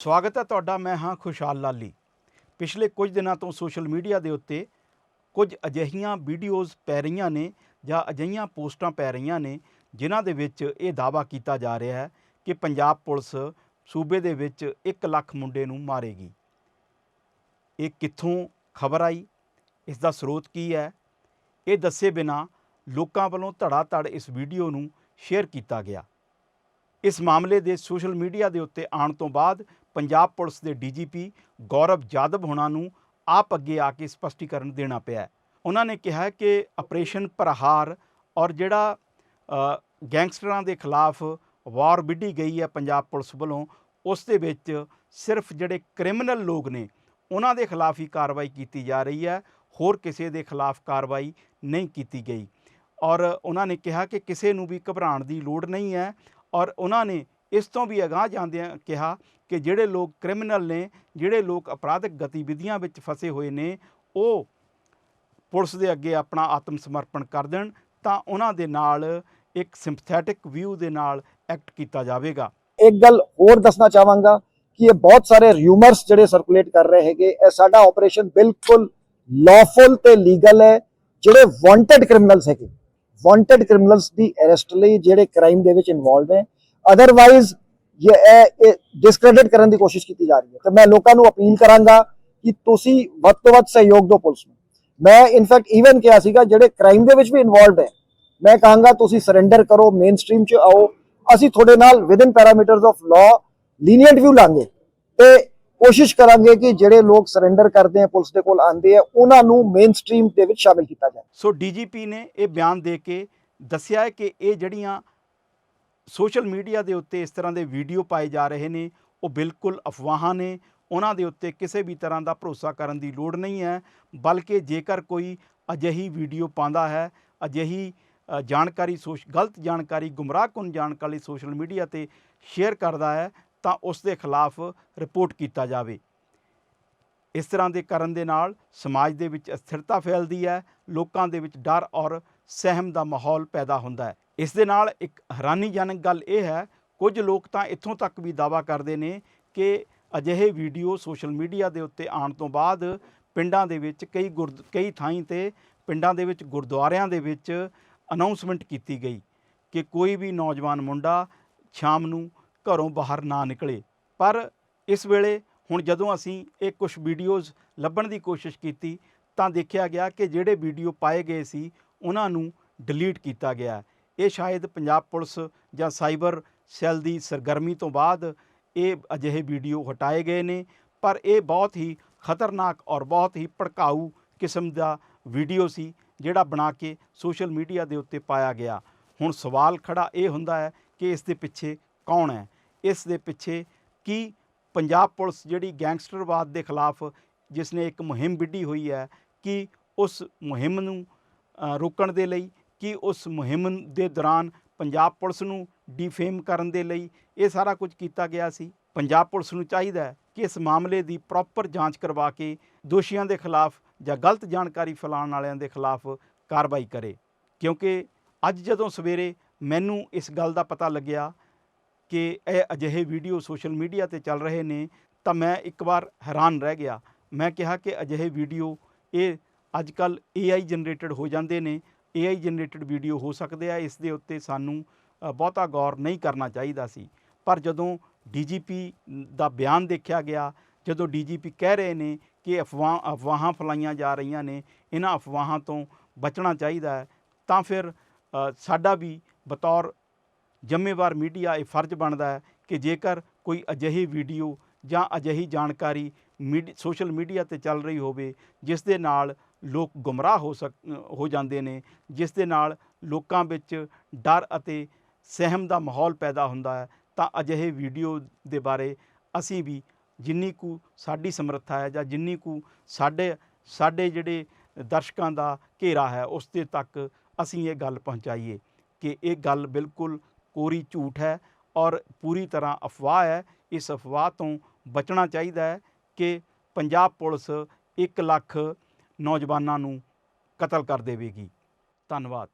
ਸਵਾਗਤ ਹੈ ਤੁਹਾਡਾ, ਮੈਂ ਹਾਂ ਖੁਸ਼ਹਾਲ ਲਾਲੀ। ਪਿਛਲੇ ਕੁਝ ਦਿਨਾਂ ਤੋਂ ਸੋਸ਼ਲ ਮੀਡੀਆ ਦੇ ਉੱਤੇ ਕੁਝ ਅਜਿਹੀਆਂ ਵੀਡੀਓਜ਼ ਪੈ ਰਹੀਆਂ ਨੇ ਜਾਂ ਅਜਿਹੀਆਂ ਪੋਸਟਾਂ ਪੈ ਰਹੀਆਂ ਨੇ ਜਿਨ੍ਹਾਂ ਦੇ ਵਿੱਚ ਇਹ ਦਾਅਵਾ ਕੀਤਾ ਜਾ ਰਿਹਾ ਹੈ ਕਿ ਪੰਜਾਬ ਪੁਲਿਸ ਸੂਬੇ ਦੇ ਵਿੱਚ 1 ਲੱਖ ਮੁੰਡੇ ਨੂੰ ਮਾਰੇਗੀ। ਇਹ ਕਿੱਥੋਂ ਖਬਰ ਆਈ? ਇਸ ਦਾ ਸਰੋਤ ਕੀ ਹੈ? ਇਹ ਦੱਸੇ ਬਿਨਾ ਲੋਕਾਂ ਵੱਲੋਂ ਧੜਾ ਧੜ ਇਸ ਵੀਡੀਓ ਨੂੰ ਸ਼ੇਅਰ ਕੀਤਾ ਗਿਆ। ਇਸ ਮਾਮਲੇ ਦੇ ਸੋਸ਼ਲ ਮੀਡੀਆ ਦੇ ਉੱਤੇ ਆਉਣ ਤੋਂ ਬਾਅਦ ਪੰਜਾਬ ਪੁਲਿਸ ਦੇ ਡੀਜੀਪੀ ਗੌਰਵ ਜਾਦਵ ਹੋਣਾ ਨੂੰ ਆਪ ਅੱਗੇ ਆ ਕੇ ਸਪਸ਼ਟੀਕਰਨ ਦੇਣਾ ਪਿਆ ਉਹਨਾਂ ਨੇ ਕਿਹਾ ਕਿ ਆਪਰੇਸ਼ਨ ਪ੍ਰਹਾਰ ਔਰ ਜਿਹੜਾ ਗੈਂਗਸਟਰਾਂ ਦੇ ਖਿਲਾਫ ਵਾਰ ਵਿੱਢੀ ਗਈ ਹੈ ਪੰਜਾਬ ਪੁਲਿਸ ਵੱਲੋਂ, ਉਸ ਦੇ ਵਿੱਚ ਸਿਰਫ ਜਿਹੜੇ ਕ੍ਰਿਮੀਨਲ ਲੋਕ ਨੇ, ਉਹਨਾਂ ਦੇ ਖਿਲਾਫ ਹੀ ਕਾਰਵਾਈ ਕੀਤੀ ਜਾ ਰਹੀ ਹੈ, ਹੋਰ ਕਿਸੇ ਦੇ ਖਿਲਾਫ ਕਾਰਵਾਈ ਨਹੀਂ ਕੀਤੀ ਗਈ। ਔਰ ਉਹਨਾਂ ਨੇ ਕਿਹਾ ਕਿ ਕਿਸੇ ਨੂੰ ਵੀ ਘਬਰਾਉਣ ਦੀ ਲੋੜ ਨਹੀਂ ਹੈ ਔਰ ਉਹਨਾਂ ਨੇ ਇਸ ਤੋਂ ਵੀ ਅਗਾਹ ਜਾਂਦਿਆਂ ਕਿਹਾ ਕਿ ਜਿਹੜੇ ਲੋਕ ਕ੍ਰਿਮੀਨਲ ਨੇ, ਜਿਹੜੇ ਲੋਕ ਅਪਰਾਧਿਕ ਗਤੀਵਿਧੀਆਂ ਵਿੱਚ ਫਸੇ ਹੋਏ ਨੇ, ਉਹ ਪੁਲਿਸ ਦੇ ਅੱਗੇ ਆਪਣਾ ਆਤਮ ਸਮਰਪਣ ਕਰ ਦੇਣ ਤਾਂ ਉਹਨਾਂ ਦੇ ਨਾਲ ਇੱਕ ਸਿੰਪਥੈਟਿਕ ਵਿਊ ਦੇ ਨਾਲ ਐਕਟ ਕੀਤਾ ਜਾਵੇਗਾ। ਇੱਕ ਗੱਲ ਹੋਰ ਦੱਸਣਾ ਚਾਹਾਂਗਾ ਕਿ ਇਹ ਬਹੁਤ ਸਾਰੇ ਰਿਊਮਰਸ ਜਿਹੜੇ ਸਰਕੂਲੇਟ ਕਰ ਰਹੇ ਹੈਗੇ, ਇਹ ਸਾਡਾ ਆਪਰੇਸ਼ਨ ਬਿਲਕੁਲ ਲਾਫੁਲ ਤੇ ਲੀਗਲ ਹੈ, ਜਿਹੜੇ ਵਾਂਟਡ ਕ੍ਰਿਮੀਨਲਸ ਹੈਗੇ। ਵਾਂਟਡ ਕ੍ਰਿਮੀਨਲਸ ਦੀ ਅਰੈਸਟ ਲਈ ਜਿਹੜੇ ਕ੍ਰਾਈਮ ਦੇ ਵਿੱਚ ਇਨਵੋਲਵ ਹੈ ਅਦਰਵਾਈਜ਼ ਇਹ ਡਿਸਕ੍ਰੈਡਿਟ ਕਰਨ ਦੀ ਕੋਸ਼ਿਸ਼ ਕੀਤੀ ਜਾ ਰਹੀ ਹੈ। ਤੇ ਮੈਂ ਲੋਕਾਂ ਨੂੰ ਅਪੀਲ ਕਰਾਂਗਾ ਕਿ ਤੁਸੀਂ ਵੱਧ ਤੋਂ ਵੱਧ ਸਹਿਯੋਗ ਦਿਓ ਪੁਲਿਸ ਨੂੰ। ਮੈਂ ਇਨਫੈਕਟ ਈਵਨ ਕਿਹਾ ਸੀਗਾ, ਜਿਹੜੇ ਕ੍ਰਾਈਮ ਦੇ ਵਿੱਚ ਵੀ ਇਨਵੋਲਵਡ ਹੈ, ਮੈਂ ਕਹਾਂਗਾ ਤੁਸੀਂ ਸਰੈਂਡਰ ਕਰੋ ਮੇਨ ਸਟ੍ਰੀਮ 'ਚ ਆਓ। ਅਸੀਂ ਤੁਹਾਡੇ ਨਾਲ within parameters of law lenient view ਲਾਂਗੇ। ਤੇ ਕੋਸ਼ਿਸ਼ ਕਰਾਂਗੇ ਕਿ ਜਿਹੜੇ ਲੋਕ ਸਰੈਂਡਰ ਕਰਦੇ ਆ, ਪੁਲਿਸ ਦੇ ਕੋਲ ਆਂਦੇ ਆ, ਉਹਨਾਂ ਨੂੰ ਮੇਨ ਸਟ੍ਰੀਮ ਦੇ ਵਿੱਚ ਸ਼ਾਮਿਲ ਕੀਤਾ ਜਾਏ। ਸੋ ਡੀਜੀਪੀ ਨੇ ਇਹ ਬਿਆਨ ਦੇ ਕੇ ਦੱਸਿਆ ਹੈ ਕਿ ਇਹ ਜਿਹੜੀਆਂ ਸੋਸ਼ਲ ਮੀਡੀਆ ਦੇ ਉੱਤੇ ਇਸ ਤਰ੍ਹਾਂ ਦੇ ਵੀਡੀਓ ਪਾਏ ਜਾ ਰਹੇ ਨੇ, ਉਹ ਬਿਲਕੁਲ ਅਫਵਾਹਾਂ ਨੇ। ਉਹਨਾਂ ਦੇ ਉੱਤੇ ਕਿਸੇ ਵੀ ਤਰ੍ਹਾਂ ਦਾ ਭਰੋਸਾ ਕਰਨ ਦੀ ਲੋੜ ਨਹੀਂ ਹੈ, ਬਲਕਿ ਜੇਕਰ ਕੋਈ ਅਜਿਹੀ ਵੀਡੀਓ ਪਾਉਂਦਾ ਹੈ, ਅਜਿਹੀ ਜਾਣਕਾਰੀ ਸੋਸ਼, ਗਲਤ ਜਾਣਕਾਰੀ, ਗੁੰਮਰਾਹਕੁਨ ਜਾਣਕਾਰੀ ਸੋਸ਼ਲ ਮੀਡੀਆ ਤੇ ਸ਼ੇਅਰ ਕਰਦਾ ਹੈ ਤਾਂ ਉਸ ਦੇ ਖਿਲਾਫ ਰਿਪੋਰਟ ਕੀਤਾ ਜਾਵੇ। ਇਸ ਤਰ੍ਹਾਂ ਦੇ ਕਰਨ ਦੇ ਨਾਲ ਸਮਾਜ ਦੇ ਵਿੱਚ ਅਸਥਿਰਤਾ ਫੈਲਦੀ ਹੈ, ਲੋਕਾਂ ਦੇ ਵਿੱਚ ਡਰ ਔਰ ਸਹਿਮ ਦਾ ਮਾਹੌਲ ਪੈਦਾ ਹੁੰਦਾ ਹੈ। ਇਸ ਦੇ ਨਾਲ ਇੱਕ ਹੈਰਾਨੀਜਨਕ ਗੱਲ ਇਹ ਹੈ, ਕੁਝ ਲੋਕ ਤਾਂ ਇੱਥੋਂ ਤੱਕ ਵੀ ਦਾਵਾ ਕਰਦੇ ਨੇ ਕਿ ਅਜਿਹੇ ਵੀਡੀਓ ਸੋਸ਼ਲ ਮੀਡੀਆ ਦੇ ਉੱਤੇ ਆਉਣ ਤੋਂ ਬਾਅਦ ਪਿੰਡਾਂ ਦੇ ਵਿੱਚ ਕਈ ਗੁਰਦ, ਕਈ ਥਾਈਂ ਤੇ ਪਿੰਡਾਂ ਦੇ ਵਿੱਚ ਗੁਰਦੁਆਰਿਆਂ ਦੇ ਵਿੱਚ ਅਨਾਉਂਸਮੈਂਟ ਕੀਤੀ ਗਈ ਕਿ ਕੋਈ ਵੀ ਨੌਜਵਾਨ ਮੁੰਡਾ ਸ਼ਾਮ ਨੂੰ ਘਰੋਂ ਬਾਹਰ ਨਾ ਨਿਕਲੇ। ਪਰ ਇਸ ਵੇਲੇ ਹੁਣ ਜਦੋਂ ਅਸੀਂ ਇਹ ਕੁਝ ਵੀਡੀਓਜ਼ ਲੱਭਣ ਦੀ ਕੋਸ਼ਿਸ਼ ਕੀਤੀ, ਤਾਂ ਦੇਖਿਆ ਗਿਆ ਕਿ ਜਿਹੜੇ ਵੀਡੀਓ ਪਾਏ ਗਏ ਸੀ, ਉਹਨਾਂ ਨੂੰ ਡਿਲੀਟ ਕੀਤਾ ਗਿਆ। ਇਹ ਸ਼ਾਇਦ ਪੰਜਾਬ ਪੁਲਿਸ ਜਾਂ ਸਾਈਬਰ ਸੈੱਲ ਦੀ ਸਰਗਰਮੀ ਤੋਂ ਬਾਅਦ ਇਹ ਅਜਿਹੇ ਵੀਡੀਓ ਹਟਾਏ ਗਏ ਨੇ, ਪਰ ਇਹ ਬਹੁਤ ਹੀ ਖਤਰਨਾਕ ਔਰ ਬਹੁਤ ਹੀ ਭੜਕਾਊ ਕਿਸਮ ਦਾ ਵੀਡੀਓ ਸੀ, ਜਿਹੜਾ ਬਣਾ ਕੇ ਸੋਸ਼ਲ ਮੀਡੀਆ ਦੇ ਉੱਤੇ ਪਾਇਆ ਗਿਆ। ਹੁਣ ਸਵਾਲ ਖੜਾ ਇਹ ਹੁੰਦਾ ਹੈ ਕਿ ਇਸ ਦੇ ਪਿੱਛੇ ਕੌਣ ਹੈ? ਇਸ ਦੇ ਪਿੱਛੇ ਕੀ ਪੰਜਾਬ ਪੁਲਿਸ ਜਿਹੜੀ ਗੈਂਗਸਟਰਵਾਦ ਦੇ ਖਿਲਾਫ ਜਿਸ ਨੇ ਇੱਕ ਮੁਹਿੰਮ ਵਿੱਢੀ ਹੋਈ ਹੈ, ਕਿ ਉਸ ਮੁਹਿੰਮ ਨੂੰ ਰੋਕਣ ਦੇ ਲਈ, ਕਿ ਉਸ ਮੁਹਿੰਮ ਦੇ ਦੌਰਾਨ ਪੰਜਾਬ ਪੁਲਿਸ ਨੂੰ ਡੀਫੇਮ ਕਰਨ ਦੇ ਲਈ ਇਹ ਸਾਰਾ ਕੁਝ ਕੀਤਾ ਗਿਆ ਸੀ। ਪੰਜਾਬ ਪੁਲਿਸ ਨੂੰ ਚਾਹੀਦਾ ਹੈ ਕਿ ਇਸ ਮਾਮਲੇ ਦੀ ਪ੍ਰੋਪਰ ਜਾਂਚ ਕਰਵਾ ਕੇ ਦੋਸ਼ੀਆਂ ਦੇ ਖਿਲਾਫ ਜਾਂ ਗਲਤ ਜਾਣਕਾਰੀ ਫੈਲਾਉਣ ਵਾਲਿਆਂ ਦੇ ਖਿਲਾਫ ਕਾਰਵਾਈ ਕਰੇ। ਕਿਉਂਕਿ ਅੱਜ ਜਦੋਂ ਸਵੇਰੇ ਮੈਨੂੰ ਇਸ ਗੱਲ ਦਾ ਪਤਾ ਲੱਗਿਆ ਕਿ ਇਹ ਅਜਿਹੇ ਵੀਡੀਓ ਸੋਸ਼ਲ ਮੀਡੀਆ ਤੇ ਚੱਲ ਰਹੇ ਨੇ, ਤਾਂ ਮੈਂ ਇੱਕ ਵਾਰ ਹੈਰਾਨ ਰਹਿ ਗਿਆ। ਮੈਂ ਕਿਹਾ ਕਿ ਅਜਿਹੇ ਵੀਡੀਓ, ਇਹ ਅੱਜ ਕੱਲ AI ਜਨਰੇਟਡ ਹੋ ਜਾਂਦੇ ਨੇ। AI ਜਨਰੇਟਡ ਵੀਡੀਓ ਹੋ ਸਕਦੇ ਆ, ਇਸ ਦੇ ਉੱਤੇ ਸਾਨੂੰ ਬਹੁਤਾ ਗੌਰ ਨਹੀਂ ਕਰਨਾ ਚਾਹੀਦਾ ਸੀ। ਪਰ ਜਦੋਂ ਡੀਜੀਪੀ ਦਾ ਬਿਆਨ ਦੇਖਿਆ ਗਿਆ, ਜਦੋਂ ਡੀਜੀਪੀ ਕਹਿ ਰਹੇ ਨੇ ਕਿ ਅਫਵਾਹ, ਅਫਵਾਹਾਂ ਫੈਲਾਈਆਂ ਜਾ ਰਹੀਆਂ ਨੇ, ਇਹਨਾਂ ਅਫਵਾਹਾਂ ਤੋਂ ਬਚਣਾ ਚਾਹੀਦਾ ਹੈ, ਤਾਂ ਫਿਰ ਸਾਡਾ ਵੀ ਬਤੌਰ ਜ਼ਿੰਮੇਵਾਰ ਮੀਡੀਆ ਇਹ ਫਰਜ਼ ਬਣਦਾ ਹੈ ਕਿ ਜੇਕਰ ਕੋਈ ਅਜਿਹੀ ਵੀਡੀਓ ਜਾਂ ਅਜਿਹੀ ਜਾਣਕਾਰੀ ਮੀਡ, ਸੋਸ਼ਲ ਮੀਡੀਆ ਤੇ ਚੱਲ ਰਹੀ ਹੋਵੇ, ਜਿਸ ਦੇ ਨਾਲ ਲੋਕ ਗੁੰਮਰਾਹ ਹੋ ਸਕ ਹੋ ਜਾਂਦੇ ਨੇ, ਜਿਸ ਦੇ ਨਾਲ ਲੋਕਾਂ ਵਿੱਚ ਡਰ ਅਤੇ ਸਹਿਮ ਦਾ ਮਾਹੌਲ ਪੈਦਾ ਹੁੰਦਾ ਹੈ, ਤਾਂ ਅਜਿਹੇ ਵੀਡੀਓ ਦੇ ਬਾਰੇ ਅਸੀਂ ਵੀ ਜਿੰਨੀ ਕੁ ਸਾਡੀ ਸਮਰੱਥਾ ਹੈ ਜਾਂ ਜਿੰਨੀ ਕੁ ਸਾਡੇ ਸਾਡੇ ਜਿਹੜੇ ਦਰਸ਼ਕਾਂ ਦਾ ਘੇਰਾ ਹੈ, ਉਸ ਦੇ ਤੱਕ ਅਸੀਂ ਇਹ ਗੱਲ ਪਹੁੰਚਾਈਏ ਕਿ ਇਹ ਗੱਲ ਬਿਲਕੁਲ ਕੋਰੀ ਝੂਠ ਹੈ ਔਰ ਪੂਰੀ ਤਰ੍ਹਾਂ ਅਫਵਾਹ ਹੈ ਇਸ ਅਫਵਾਹ ਤੋਂ ਬਚਣਾ ਚਾਹੀਦਾ ਹੈ ਕਿ ਪੰਜਾਬ ਪੁਲਿਸ 1 ਲੱਖ ਨੌਜਵਾਨਾਂ ਨੂੰ ਕਤਲ ਕਰ ਦੇਵੇਗੀ ਧੰਨਵਾਦ